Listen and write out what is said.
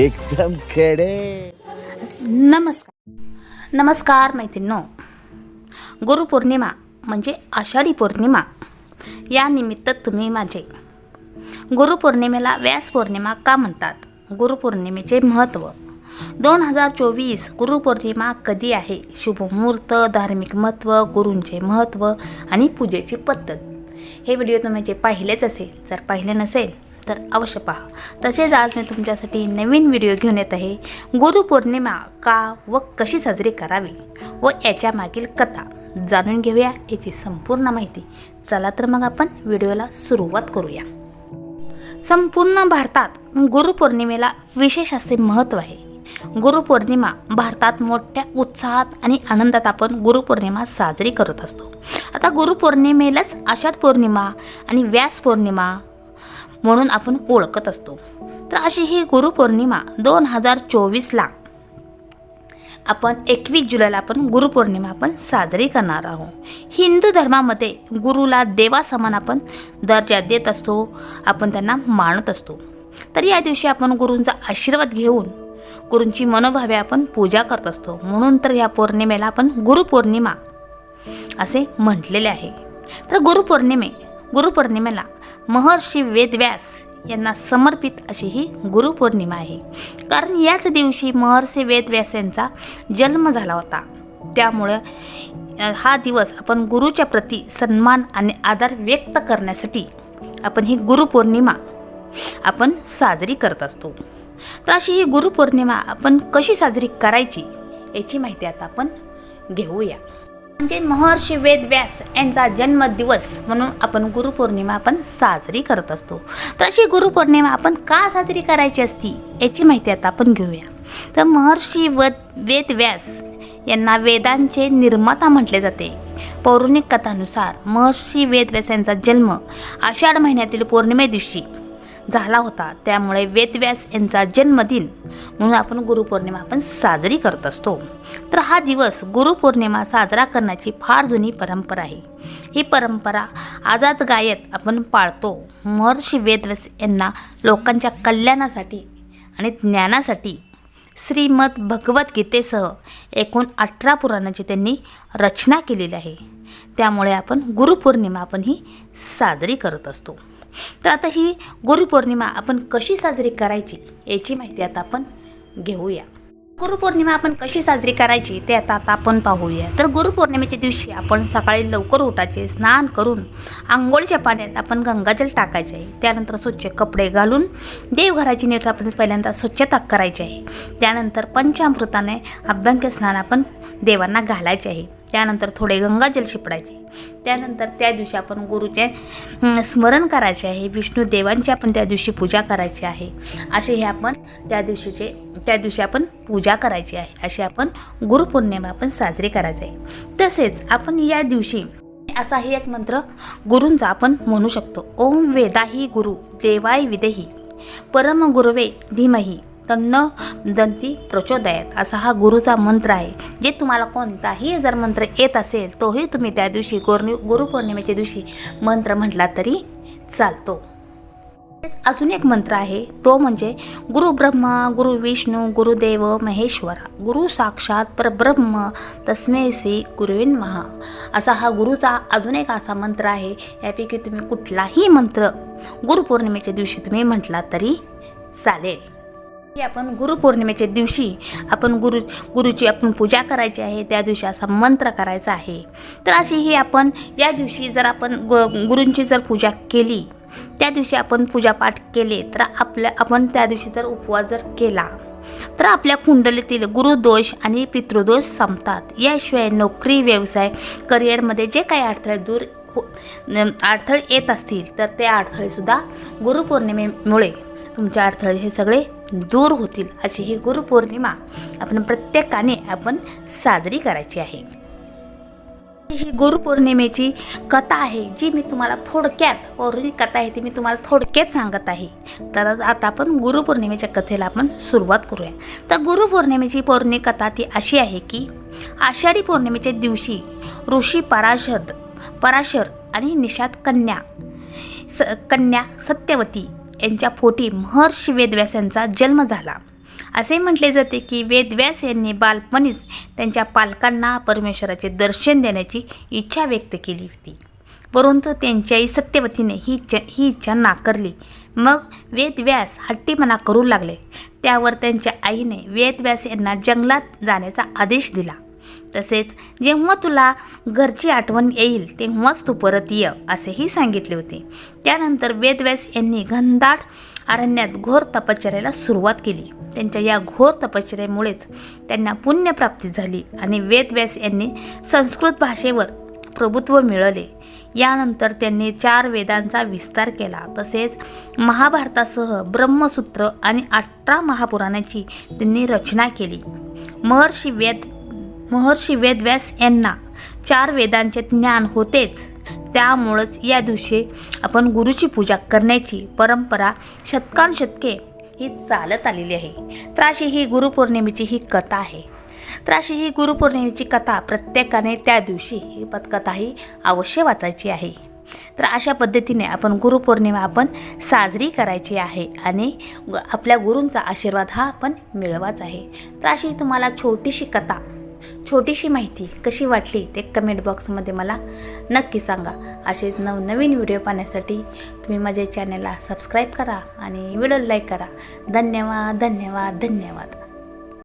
एकदम खेडे. नमस्कार. नमस्कार मैत्रिणो. गुरुपौर्णिमा म्हणजे आषाढी पौर्णिमा. या निमित्त तुम्ही माझे गुरुपौर्णिमेला व्यास पौर्णिमा का म्हणतात? गुरुपौर्णिमेचे महत्त्व दोन हजार चोवीस गुरुपौर्णिमा कधी आहे? शुभमुहूर्त धार्मिक महत्त्व गुरूंचे महत्त्व आणि पूजेची पद्धत. हे व्हिडिओ तुम्ही जे पाहिलेच असेल जर पाहिले नसेल तर अवश्य पहा. तसेच आज मी तुमच्यासाठी नवीन व्हिडिओ घेऊन येत आहे. गुरुपौर्णिमा का व कशी साजरी करावी व याच्या मागील कथा जाणून घेऊया याची संपूर्ण माहिती. चला तर मग आपण व्हिडिओला सुरुवात करूया. संपूर्ण भारतात गुरुपौर्णिमेला विशेष असे महत्त्व आहे. गुरुपौर्णिमा भारतात मोठ्या उत्साहात आणि आनंदात आपण गुरुपौर्णिमा साजरी करत असतो. आता गुरुपौर्णिमेलाच आषाढ पौर्णिमा आणि व्यास पौर्णिमा म्हणून आपण ओळखत असतो. तर अशी ही गुरुपौर्णिमा दोन हजार चोवीसला आपण एकवीस जुलैला आपण गुरुपौर्णिमा आपण साजरी करणार आहोत. हिंदू धर्मामध्ये गुरुला देवासमान आपण दर्जा देत असतो आपण त्यांना मानत असतो. तर या दिवशी आपण गुरूंचा आशीर्वाद घेऊन गुरूंची मनोभावे आपण पूजा करत असतो. म्हणून तर या पौर्णिमेला आपण गुरुपौर्णिमा असे म्हटलेले आहे. तर गुरुपौर्णिमे गुरुपौर्णिमेला महर्षी वेदव्यास यांना समर्पित अशी ही गुरुपौर्णिमा आहे. कारण याच दिवशी महर्षी वेदव्यास यांचा जन्म झाला होता. त्यामुळं हा दिवस आपण गुरुच्या प्रती सन्मान आणि आदर व्यक्त करण्यासाठी आपण ही गुरुपौर्णिमा आपण साजरी करत असतो. तर अशी ही गुरुपौर्णिमा आपण कशी साजरी करायची याची माहिती आता आपण घेऊया. म्हणजे महर्षी वेद व्यास यांचा जन्मदिवस म्हणून आपण गुरुपौर्णिमा आपण साजरी करत असतो. तर अशी गुरुपौर्णिमा आपण का साजरी करायची असती याची माहिती आता आपण घेऊया. तर महर्षी वद वेद व्यास यांना वेदांचे निर्माता म्हटले जाते. पौराणिक कथानुसार महर्षी वेद व्यास यांचा जन्म आषाढ महिन्यातील पौर्णिमे दिवशी झाला होता. त्यामुळे वेदव्यास यांचा जन्मदिन म्हणून आपण गुरुपौर्णिमा आपण साजरी करत असतो. तर हा दिवस गुरुपौर्णिमा साजरा करण्याची फार जुनी परंपरा आहे. ही परंपरा आजाद गायत आपण पाळतो. महर्षी वेदव्यास यांना लोकांच्या कल्याणासाठी आणि ज्ञानासाठी श्रीमद भगवद्गीतेसह एकूण अठरा पुराणाची त्यांनी रचना केलेली आहे. त्यामुळे आपण गुरुपौर्णिमा आपण ही साजरी करत असतो. तर आता ही गुरुपौर्णिमा आपण कशी साजरी करायची याची माहिती आता आपण घेऊया. गुरुपौर्णिमा आपण कशी साजरी करायची ते आता आता आपण पाहूया. तर गुरुपौर्णिमेच्या दिवशी आपण सकाळी लवकर उठायचे स्नान करून आंघोळच्या पाण्यात आपण गंगाजल टाकायचे. आहे त्यानंतर स्वच्छ कपडे घालून देवघराची नीट आपण पहिल्यांदा स्वच्छता करायची आहे. त्यानंतर पंचामृताने अभ्यंग स्नान आपण देवांना घालायचे आहे. त्यानंतर थोडे गंगाजल शिपडायचे. त्यानंतर त्या दिवशी आपण गुरुचे स्मरण करायचे आहे. विष्णू देवांची आपण त्या दिवशी पूजा करायची आहे. असे हे आपण त्या दिवशीचे त्या दिवशी आपण पूजा करायची आहे. अशी आपण गुरुपौर्णिमा आपण साजरी करायची आहे. तसेच आपण या दिवशी असाही एक मंत्र गुरूंचा आपण म्हणू शकतो. ओम वेदाही गुरु देवाय विदेही. परम गुरुवे धीमही. तन्न दंती प्रचोदयात. असा हा गुरुचा मंत्र आहे. जे तुम्हाला कोणताही जर मंत्र येत असेल तोही तुम्ही त्या दिवशी गुरु गुरुपौर्णिमेच्या दिवशी मंत्र म्हटला तरी चालतो. तसेच अजून एक मंत्र आहे. तो म्हणजे गुरु ब्रह्मा गुरु विष्णू गुरुदेव महेश्वरा. गुरु साक्षात परब्रह्म तस्मे श्री गुरुविन महा असा हा गुरुचा अजून एक असा मंत्र आहे. यापैकी तुम्ही कुठलाही मंत्र गुरुपौर्णिमेच्या दिवशी तुम्ही म्हटला तरी चालेल. की आपण गुरुपौर्णिमेच्या दिवशी आपण गुरु गुरुची आपण पूजा करायची आहे त्या दिवशी असा मंत्र करायचा आहे. तर अशी ही आपण या दिवशी जर आपण गु गुरूंची जर पूजा केली त्या दिवशी आपण पूजापाठ केले तर आपल्या आपण त्या दिवशी जर उपवास जर केला तर आपल्या कुंडलीतील गुरुदोष आणि पितृदोष संपतात. याशिवाय नोकरी व्यवसाय करिअरमध्ये जे काही अडथळे दूर हो अडथळे येत असतील तर ते अडथळेसुद्धा गुरुपौर्णिमेमुळे तुमचे अडथळे हे सगळे दूर होतील अशी ही गुरुपौर्णिमा आपण प्रत्येकाने आपण साजरी करायची आहे. ही गुरुपौर्णिमेची कथा आहे जी मी तुम्हाला थोडक्यात पौराणिक कथा आहे ती मी तुम्हाला थोडक्यात सांगत आहे. तर आता आपण गुरुपौर्णिमेच्या कथेला आपण सुरुवात करूया. तर गुरुपौर्णिमेची पौराणिक कथा ती अशी आहे की आषाढी पौर्णिमेच्या दिवशी ऋषी पराशर पराशर आणि निषाद कन्या स कन्या सत्यवती यांच्या पोटी महर्षी वेदव्यास यांचा जन्म झाला. असे म्हटले जाते की वेदव्यास यांनी बालपणीच त्यांच्या पालकांना परमेश्वराचे दर्शन देण्याची इच्छा व्यक्त केली होती. परंतु त्यांच्या आई सत्यवतीने ही इच्छा ही इच्छा नाकारली. मग वेदव्यास हट्टीपणा करू लागले. त्यावर त्यांच्या आईने वेदव्यास यांना जंगलात जाण्याचा आदेश दिला. तसेच जेव्हा तुला घरची आठवण येईल तेव्हाच तू परत ये असेही सांगितले होते. त्यानंतर वेदव्यास यांनी घनदाट अरण्यात घोर तपश्चर्याला सुरुवात केली. त्यांच्या या घोर तपश्चर्यामुळेच त्यांना पुण्यप्राप्ती झाली आणि वेदव्यास यांनी संस्कृत भाषेवर प्रभुत्व मिळवले. यानंतर त्यांनी चार वेदांचा विस्तार केला. तसेच महाभारतासह ब्रह्मसूत्र आणि अठरा महापुराणाची त्यांनी रचना केली. महर्षी वेद महर्षी वेदव्यास यांना चार वेदांचे ज्ञान होतेच. त्यामुळंच या दिवशी आपण गुरुची पूजा करण्याची परंपरा शतकानुशतके ही चालत आलेली आहे. तर अशी ही गुरुपौर्णिमेची ही कथा आहे. तर अशी ही गुरुपौर्णिमेची कथा प्रत्येकाने त्या दिवशी ही पदकथा ही अवश्य वाचायची आहे. तर अशा पद्धतीने आपण गुरुपौर्णिमा आपण साजरी करायची आहे आणि आपल्या गुरूंचा आशीर्वाद हा आपण मिळवाच आहे. तर अशी तुम्हाला छोटीशी कथा छोटीशी माहिती कशी वाटली ते कमेंट बॉक्समध्ये मला नक्की सांगा. असेच नवनवीन व्हिडिओ पाहण्यासाठी तुम्ही माझ्या चॅनलला सबस्क्राईब करा आणि व्हिडिओ लाईक करा. धन्यवाद धन्यवाद धन्यवाद.